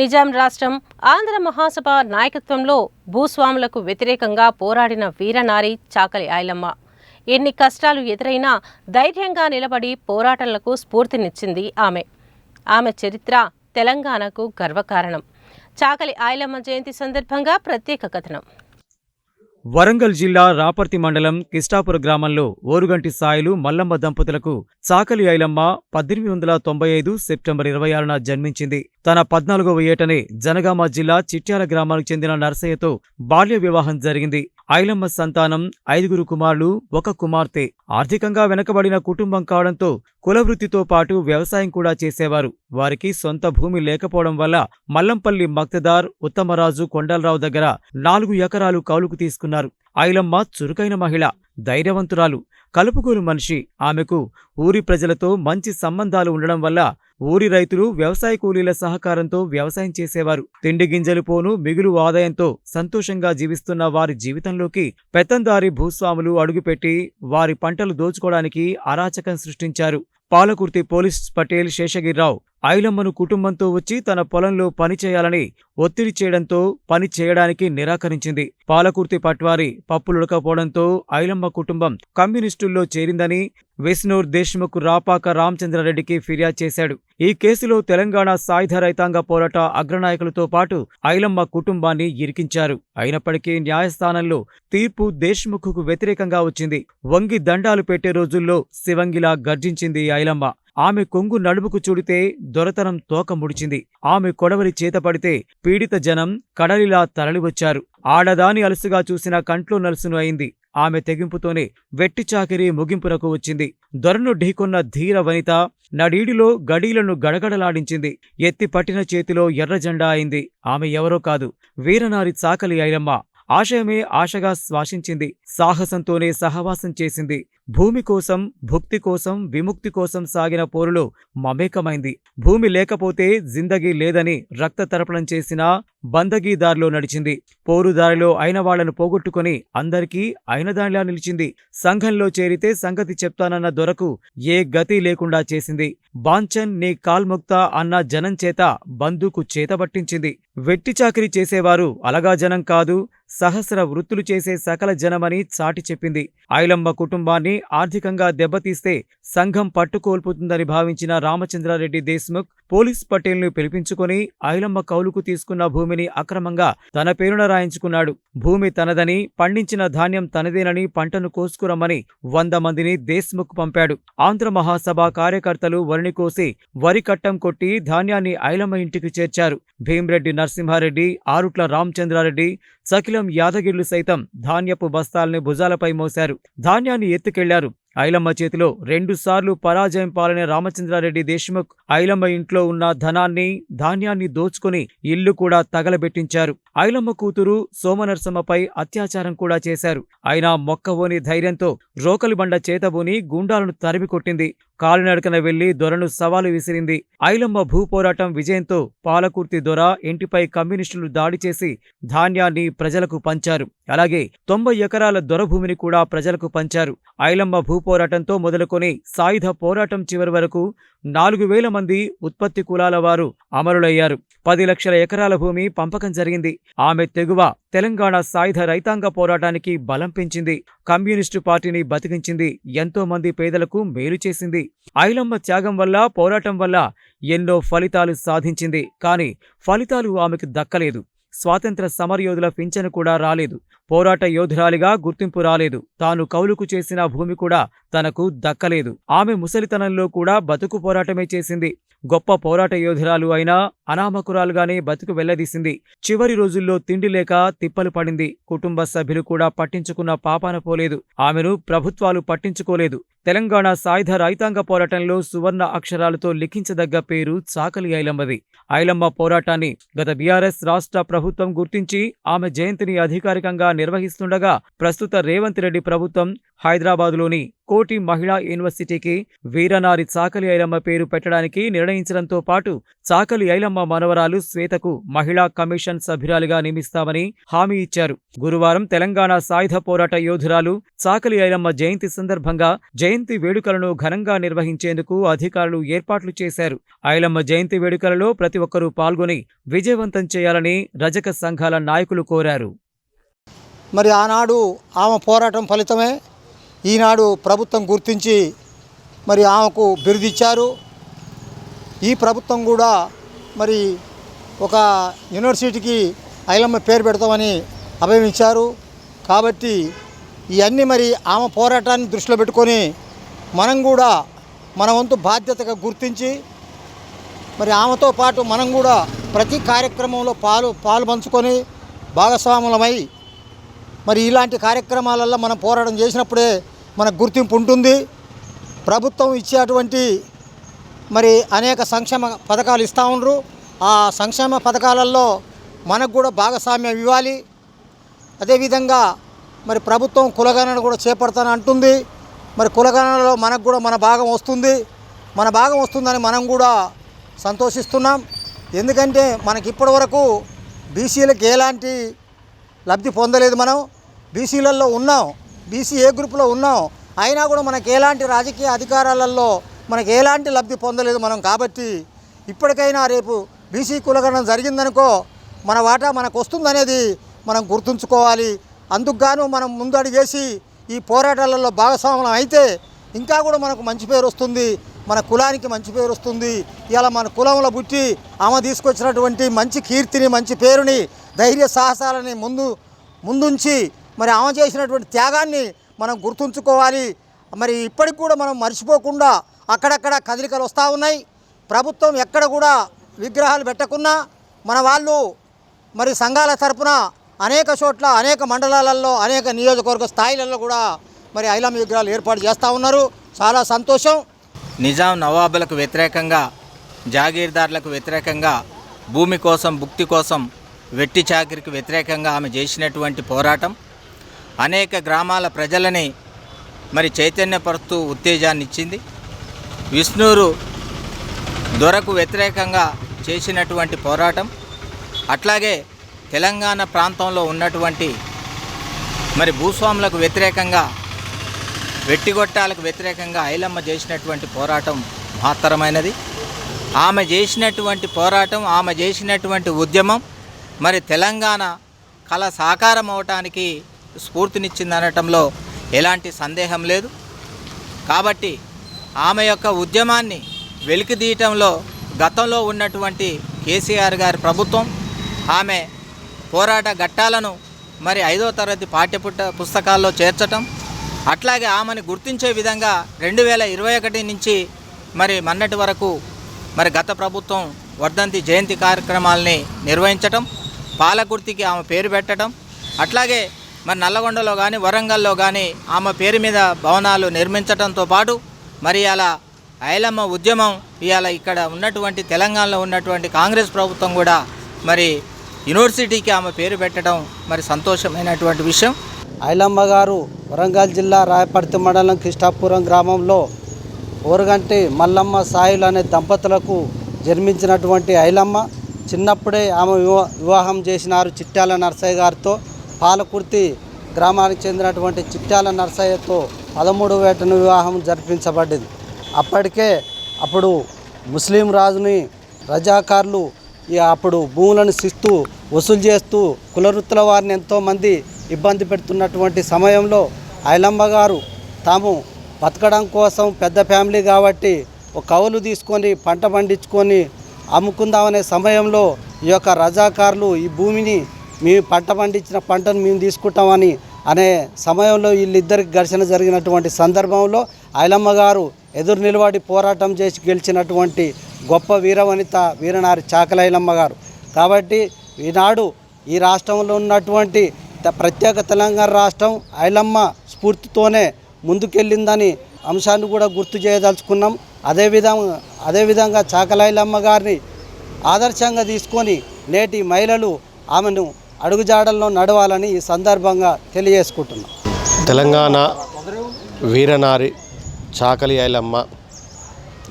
నిజాం రాష్ట్రం ఆంధ్ర మహాసభ నాయకత్వంలో భూస్వాములకు వ్యతిరేకంగా పోరాడిన వీరనారి చాకలి ఐలమ్మ. ఎన్ని కష్టాలు ఎదురైనా ధైర్యంగా నిలబడి పోరాటాలకు స్ఫూర్తినిచ్చింది ఆమె. ఆమె చరిత్ర తెలంగాణకు గర్వకారణం. చాకలి ఐలమ్మ జయంతి సందర్భంగా ప్రత్యేక కథనం. వరంగల్ జిల్లా రాపర్తి మండలం కిష్టాపుర గ్రామంలో ఓరుగంటి సాయిలు మల్లమ్మ దంపతులకు చాకలి ఐలమ్మ పద్దెనిమిది వందల తొంభై ఐదు సెప్టెంబర్ ఇరవై ఆరున జన్మించింది. తన పద్నాలుగవ ఏటనే జనగామ జిల్లా చిట్యాల గ్రామానికి చెందిన నర్సయ్యతో బాల్య వివాహం జరిగింది. ఐలమ్మ సంతానం ఐదుగురు కుమారులు ఒక కుమార్తె. ఆర్థికంగా వెనకబడిన కుటుంబం కావడంతో కులవృత్తితో పాటు వ్యవసాయం కూడా చేసేవారు. వారికి సొంత భూమి లేకపోవడం వల్ల మల్లంపల్లి మక్తదార్ ఉత్తమరాజు కొండలరావు దగ్గర నాలుగు ఎకరాలు కౌలుకు తీసుకున్నారు. ఐలమ్మ చురుకైన మహిళ. ధైర్యవంతురాలు. కలుపుకోలు మనిషి. ఆమెకు ఊరి ప్రజలతో మంచి సంబంధాలు ఉండడం వల్ల ఊరి రైతులు వ్యవసాయ కూలీల సహకారంతో వ్యవసాయం చేసేవారు. తిండి గింజలు పోను మిగులు ఆదాయంతో సంతోషంగా జీవిస్తున్న వారి జీవితంలోకి పెత్తందారి భూస్వాములు అడుగుపెట్టి వారి పంటలు దోచుకోవడానికి అరాచకం సృష్టించారు. పాలకుర్తి పోలీస్ పటేల్ శేషగిరిరావు ఐలమ్మను కుటుంబంతో వచ్చి తన పొలంలో పని చేయాలని ఒత్తిడి చేయడంతో పని చేయడానికి నిరాకరించింది. పాలకుర్తి పట్వారి పప్పులుడకపోవడంతో ఐలమ్మ కుటుంబం కమ్యూనిస్టుల్లో చేరిందని వెస్నూర్ దేశ్ముఖ్ రాపాక రామచంద్రారెడ్డికి ఫిర్యాదు చేశాడు. ఈ కేసులో తెలంగాణ సాయుధ రైతాంగ పోరాట అగ్రనాయకులతో పాటు ఐలమ్మ కుటుంబాన్ని ఇరికించారు. అయినప్పటికీ న్యాయస్థానంలో తీర్పు దేశ్ముఖ్కు వ్యతిరేకంగా వచ్చింది. వంగి దండాలు పెట్టే రోజుల్లో శివంగిలా గర్జించింది ఐలమ్మ. ఆమె కొంగు నడుముకు చూడితే దొరతనం తోక ముడిచింది. ఆమె కొడవలి చేతపడితే పీడిత జనం కడలిలా తరలివచ్చారు. ఆడదాని అలసుగా చూసిన కంట్లో నలుసును అయింది. ఆమె తెగింపుతోనే వెట్టి చాకిరి ముగింపునకు వచ్చింది. దొరను ఢీకొన్న ధీర వనిత నడీడిలో గడీలను గడగడలాడించింది. ఎత్తి పట్టిన చేతిలో ఎర్రజెండా అయింది. ఆమె ఎవరో కాదు. వీరనారి చాకలి ఐలమ్మ ఆశయమే ఆశగా శ్వాసించింది. సాహసంతోనే సహవాసం చేసింది. భూమి కోసం భుక్తి కోసం విముక్తి కోసం సాగిన పోరులో మమేకమైంది. భూమి లేకపోతే జిందగీ లేదని రక్త తర్పణం చేసిన బందగీదారిలో నడిచింది. పోరుదారిలో అయిన వాళ్ళను పోగొట్టుకుని అందరికీ అయినదానిలా నిలిచింది. సంఘంలో చేరితే సంగతి చెప్తానన్న దొరకు ఏ గతి లేకుండా చేసింది. బాంచన్ నీ కాల్ముక్త అన్న జనం చేత బంధుకు చేతబట్టించింది. వెట్టి చాకిరీ చేసేవారు అలగా జనం కాదు. సహస్ర వృత్తులు చేసే సకల జనమని చాటి చెప్పింది. ఐలమ్మ కుటుంబాన్ని ఆర్థికంగా దెబ్బతీస్తే సంఘం పట్టుకోల్పోతుందని భావించిన రామచంద్రారెడ్డి దేశ్ముఖ్ పోలీస్ పటేల్ను పిలిపించుకొని ఐలమ్మ కౌలుకు తీసుకున్న భూమిని అక్రమంగా తన పేరున రాయించుకున్నాడు. భూమి తనదని పండించిన ధాన్యం తనదేనని పంటను కోసుకురమ్మని వంద మందిని దేశ్ముఖ్ పంపాడు. ఆంధ్ర మహాసభ కార్యకర్తలు వరిని కోసి వరి కట్టం కొట్టి ధాన్యాన్ని ఐలమ్మ ఇంటికి చేర్చారు. భీమ్రెడ్డి నరసింహారెడ్డి ఆరుట్ల రామచంద్రారెడ్డి సకిల యాదగిర్లు సైతం ధాన్యపు బస్తాల్ని భుజాలపై మోశారు. ధాన్యాన్ని ఎత్తుకెళ్ళారు. ఐలమ్మ చేతిలో రెండుసార్లు పరాజయం పాలైన రామచంద్రారెడ్డి దేశ్ముఖ్ ఐలమ్మ ఇంట్లో ఉన్న ధనాన్ని ధాన్యాన్ని దోచుకుని ఇల్లు కూడా తగలబెట్టించారు. ఐలమ్మ కూతురు సోమనరసమ్మపై అత్యాచారం కూడా చేశారు. అయినా మొక్కవోని ధైర్యంతో రోకలిబండ చేతబూని గుండాలను తరిమికొట్టింది. కాలినడకన వెళ్ళి దొరను సవాలు విసిరింది. ఐలమ్మ భూపోరాటం విజయంతో పాలకుర్తి దొర ఇంటిపై కమ్యూనిస్టులు దాడి చేసి ధాన్యాన్ని ప్రజలకు పంచారు. అలాగే తొంభై ఎకరాల దొర భూమిని కూడా ప్రజలకు పంచారు. ఐలమ్మ పోరాటంతో మొదలుకొని సాయుధ పోరాటం చివరి వరకు నాలుగు వేల మంది ఉత్పత్తి కులాల వారు అమరులయ్యారు. పది లక్షల ఎకరాల భూమి పంపకం జరిగింది. ఆమె తెగువ తెలంగాణ సాయుధ రైతాంగ పోరాటానికి బలం పెంచింది. కమ్యూనిస్టు పార్టీని బతికించింది. ఎంతో మంది పేదలకు మేలు చేసింది. ఐలమ్మ త్యాగం వల్ల పోరాటం వల్ల ఎన్నో ఫలితాలు సాధించింది. కాని ఫలితాలు ఆమెకు దక్కలేదు. స్వాతంత్ర సమరయోధుల పింఛను కూడా రాలేదు. పోరాట యోధురాలిగా గుర్తింపు రాలేదు. తాను కౌలుకు చేసిన భూమి కూడా తనకు దక్కలేదు. ఆమె ముసలితనంలో కూడా బతుకు పోరాటమే చేసింది. గొప్ప పోరాట యోధురాలు అయినా అనామకురాలుగానే బతుకు వెళ్ళదీసింది. చివరి రోజుల్లో తిండి లేక తిప్పలు పడింది. కుటుంబ సభ్యులు కూడా పట్టించుకున్న పాపాన పోలేదు. ఆమెను ప్రభుత్వాలు పట్టించుకోలేదు. తెలంగాణ సాయుధ రైతాంగ పోరాటంలో సువర్ణ అక్షరాలతో లిఖించదగ్గ పేరు చాకలి ఐలమ్మది. ఐలమ్మ పోరాటాన్ని గత బీఆర్ఎస్ రాష్ట్ర ప్రభుత్వం గుర్తించి ఆమె జయంతిని అధికారికంగా నిర్వహిస్తుండగా ప్రస్తుత రేవంత్ రెడ్డి ప్రభుత్వం హైదరాబాదులోని కోటి మహిళా యూనివర్సిటీకి వీరనారి చాకలి ఐలమ్మ పేరు పెట్టడానికి నిర్ణయించడంతో పాటు చాకలి ఐలమ్మ మనవరాలు శ్వేతకు మహిళా కమిషన్ సభ్యురాలిగా నియమిస్తామని హామీ ఇచ్చారు. గురువారం తెలంగాణ సాయుధ పోరాట యోధురాలు చాకలి ఐలమ్మ జయంతి సందర్భంగా జయంతి వేడుకలను ఘనంగా నిర్వహించేందుకు అధికారులు ఏర్పాట్లు చేశారు. ఐలమ్మ జయంతి వేడుకలలో ప్రతి ఒక్కరూ పాల్గొని విజయవంతం చేయాలని రజక సంఘాల నాయకులు కోరారు. మరి ఆనాడు ఆమె పోరాటం ఫలితమే ఈనాడు ప్రభుత్వం గుర్తించి మరి ఆమెకు బిరుదిచ్చారు. ఈ ప్రభుత్వం కూడా మరి ఒక యూనివర్సిటీకి ఐలమ్మ పేరు పెడతామని అభివించారు కాబట్టి ఇవన్నీ మరి ఆమె పోరాటాన్ని దృష్టిలో పెట్టుకొని మనం కూడా మన వంతు బాధ్యతగా గుర్తించి మరి ఆమెతో పాటు మనం కూడా ప్రతి కార్యక్రమంలో పాలు పాలు పంచుకొని భాగస్వాములమై మరి ఇలాంటి కార్యక్రమాలలో మనం పోరాటం చేసినప్పుడే మనకు గుర్తింపు ఉంటుంది. ప్రభుత్వం ఇచ్చేటువంటి మరి అనేక సంక్షేమ పథకాలు ఇస్తూ ఉండరు. ఆ సంక్షేమ పథకాలలో మనకు కూడా భాగస్వామ్యం ఇవ్వాలి. అదేవిధంగా మరి ప్రభుత్వం కులగణన కూడా చేపడతాను అంటుంది. మరి కులగణనలో మనకు కూడా మన భాగం వస్తుంది. మన భాగం వస్తుందని మనం కూడా సంతోషిస్తున్నాం. ఎందుకంటే మనకి ఇప్పటి వరకు బీసీలకు ఎలాంటి లబ్ధి పొందలేదు మనం. బీసీలలో ఉన్నాం బీసీ ఏ గ్రూప్లో ఉన్నాం అయినా కూడా మనకు ఎలాంటి రాజకీయ అధికారాలలో మనకి ఎలాంటి లబ్ధి పొందలేదు మనం కాబట్టి ఇప్పటికైనా రేపు బీసీ కులగణం జరిగిందనుకో మన వాటా మనకు వస్తుందనేది మనం గుర్తుంచుకోవాలి. అందుకుగాను మనం ముందడుగు వేసి ఈ పోరాటాలలో భాగస్వామ్యం అయితే ఇంకా కూడా మనకు మంచి పేరు వస్తుంది మన కులానికి మంచి పేరు వస్తుంది. ఇలా మన కులంలో పుట్టి ఆమె తీసుకొచ్చినటువంటి మంచి కీర్తిని మంచి పేరుని ధైర్య సాహసాలని ముందు ముందుంచి మరి ఆమె చేసినటువంటి త్యాగాన్ని మనం గుర్తుంచుకోవాలి. మరి ఇప్పటికి కూడా మనం మర్చిపోకుండా అక్కడక్కడ కదలికలు వస్తూ ఉన్నాయి. ప్రభుత్వం ఎక్కడ కూడా విగ్రహాలు పెట్టకున్నా మన వాళ్ళు మరి సంఘాల తరపున అనేక చోట్ల అనేక మండలాలలో అనేక నియోజకవర్గ స్థాయిలలో కూడా మరి ఐలాం విగ్రహాలు ఏర్పాటు చేస్తూ ఉన్నారు. చాలా సంతోషం. నిజాం నవాబులకు వ్యతిరేకంగా జాగీర్దార్లకు వ్యతిరేకంగా భూమి కోసం భుక్తి కోసం వెట్టి చాకిరికి వ్యతిరేకంగా ఆమె చేసినటువంటి పోరాటం అనేక గ్రామాల ప్రజలని మరి చైతన్యపరుస్తూ ఉత్తేజాన్ని ఇచ్చింది విష్ణూరు దొరకు వ్యతిరేకంగా చేసినటువంటి పోరాటం అట్లాగే తెలంగాణ ప్రాంతంలో ఉన్నటువంటి మరి భూస్వాములకు వ్యతిరేకంగా వెట్టిగొట్టాలకు వ్యతిరేకంగా ఐలమ్మ చేసినటువంటి పోరాటం మహత్తరమైనది. ఆమె చేసినటువంటి పోరాటం ఆమె చేసినటువంటి ఉద్యమం మరి తెలంగాణ కళ సాకారం అవటానికి స్ఫూర్తినిచ్చిందనటంలో ఎలాంటి సందేహం లేదు. కాబట్టి ఆమె యొక్క ఉద్యమాన్ని వెలికిదీయటంలో గతంలో ఉన్నటువంటి కేసీఆర్ గారి ప్రభుత్వం ఆమె పోరాట ఘట్టాలను మరి ఐదో తరగతి పాఠ్యపుట పుస్తకాల్లో చేర్చటం అట్లాగే ఆమెను గుర్తించే విధంగా రెండు వేల ఇరవై ఒకటి నుంచి మరి మొన్నటి వరకు మరి గత ప్రభుత్వం వర్ధంతి జయంతి కార్యక్రమాలని నిర్వహించటం పాలకుర్తికి ఆమె పేరు పెట్టడం అట్లాగే మరి నల్లగొండలో కానీ వరంగల్లో కానీ ఆమె పేరు మీద భవనాలు నిర్మించడంతో పాటు మరి అలా ఐలమ్మ ఉద్యమం ఇవాళ ఇక్కడ ఉన్నటువంటి తెలంగాణలో ఉన్నటువంటి కాంగ్రెస్ ప్రభుత్వం కూడా మరి యూనివర్సిటీకి ఆమె పేరు పెట్టడం మరి సంతోషమైనటువంటి విషయం. ఐలమ్మ గారు వరంగల్ జిల్లా రాయపర్తి మండలం కృష్ణాపురం గ్రామంలో ఓరగంటి మల్లమ్మ సాయిలు అనే దంపతులకు జన్మించినటువంటి ఐలమ్మ చిన్నప్పుడే ఆమె వివాహం చేసినారు చిట్టాల నర్సయ్య గారితో. పాలకుర్తి గ్రామానికి చెందినటువంటి చిట్యాల నర్సయ్యతో పదమూడు వేటను వివాహం జరిపించబడింది. అప్పటికే అప్పుడు ముస్లిం రాజుని రజాకారులు ఇక అప్పుడు భూములను శిస్తూ వసూలు చేస్తూ కులవృత్తుల వారిని ఎంతోమంది ఇబ్బంది పెడుతున్నటువంటి సమయంలో ఐలమ్మ గారు తాము బతకడం కోసం పెద్ద ఫ్యామిలీ కాబట్టి ఒక కవులు తీసుకొని పంట పండించుకొని అమ్ముకుందామనే సమయంలో ఈ యొక్క రజాకారులు ఈ భూమిని మేము పంట పండించిన పంటను మేము తీసుకుంటామని అనే సమయంలో వీళ్ళిద్దరికి ఘర్షణ జరిగినటువంటి సందర్భంలో ఐలమ్మ గారు ఎదురు నిలబడి పోరాటం చేసి గెలిచినటువంటి గొప్ప వీరవనిత వీరనారి చాకలైలమ్మ గారు. కాబట్టి ఈనాడు ఈ రాష్ట్రంలో ఉన్నటువంటి త- ప్రత్యేక తెలంగాణ రాష్ట్రం ఐలమ్మ స్ఫూర్తితోనే ముందుకెళ్ళిందని అంశాన్ని కూడా గుర్తు చేయదలుచుకున్నాం. అదేవిధంగా అదేవిధంగా చాకలైలమ్మ గారిని ఆదర్శంగా తీసుకొని నేటి మహిళలు ఆమెను అడుగుజాడల్లో నడవాలని ఈ సందర్భంగా తెలియజేసుకుంటున్నాం. తెలంగాణ వీరనారి చాకలి ఐలమ్మ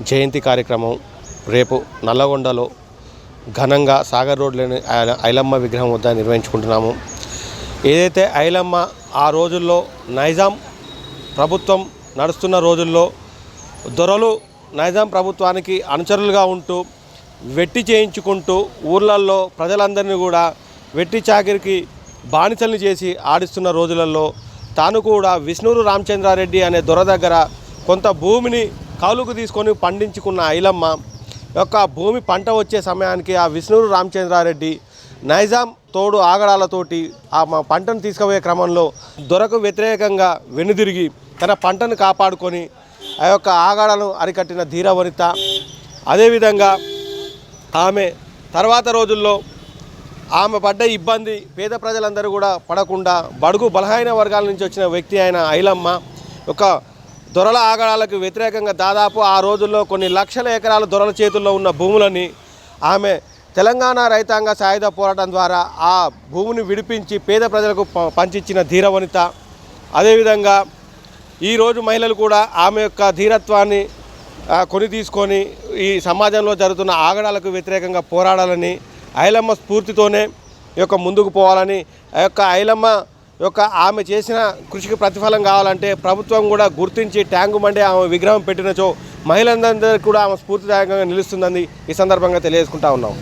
జయంతి కార్యక్రమం రేపు నల్లగొండలో ఘనంగా సాగర్ రోడ్లోని ఐలమ్మ విగ్రహం వద్ద నిర్వహించుకుంటున్నాము. ఏదైతే ఐలమ్మ ఆ రోజుల్లో నైజాం ప్రభుత్వం నడుస్తున్న రోజుల్లో దొరలు నైజాం ప్రభుత్వానికి అనుచరులుగా ఉంటూ వెట్టి చేయించుకుంటూ ఊర్లల్లో ప్రజలందరినీ కూడా వెట్టి చాకిరికి బానిసల్ని చేసి ఆడిస్తున్న రోజులలో తాను కూడా విష్ణూరు రామచంద్రారెడ్డి అనే దొర దగ్గర కొంత భూమిని కౌలుకు తీసుకొని పండించుకున్న ఐలమ్మ యొక్క భూమి పంట వచ్చే సమయానికి ఆ విష్ణూరు రామచంద్రారెడ్డి నైజాం తోడు ఆగడాలతోటి ఆ మా పంటను తీసుకుపోయే క్రమంలో దొరకు వ్యతిరేకంగా వెనుదిరిగి తన పంటను కాపాడుకొని ఆ యొక్క ఆగాడను అరికట్టిన ధీరవనిత అదేవిధంగా ఆమె తర్వాత రోజుల్లో ఆమె పడ్డ ఇబ్బంది పేద ప్రజలందరూ కూడా పడకుండా బడుగు బలహీన వర్గాల నుంచి వచ్చిన వ్యక్తి అయిన ఐలమ్మ ఒక దొరల ఆగడాలకు వ్యతిరేకంగా దాదాపు ఆ రోజుల్లో కొన్ని లక్షల ఎకరాల దొరల చేతుల్లో ఉన్న భూములని ఆమె తెలంగాణ రైతాంగ సాయుధ పోరాటం ద్వారా ఆ భూమిని విడిపించి పేద ప్రజలకు ప- పంచిచ్చిన ధీరవనిత అదేవిధంగా ఈరోజు మహిళలు కూడా ఆమె యొక్క ధీరత్వాన్ని కొని తీసుకొని ఈ సమాజంలో జరుగుతున్న ఆగడాలకు వ్యతిరేకంగా పోరాడాలని ఐలమ్మ స్ఫూర్తితోనే ఈ యొక్క ముందుకు పోవాలని ఆ యొక్క ఐలమ్మ యొక్క ఆమె చేసిన కృషికి ప్రతిఫలం కావాలంటే ప్రభుత్వం కూడా గుర్తించి ట్యాంకు మండే ఆమె విగ్రహం పెట్టినచో మహిళలందరికీ కూడా ఆమె స్ఫూర్తిదాయకంగా నిలుస్తుందని ఈ సందర్భంగా తెలియజేసుకుంటా ఉన్నాం.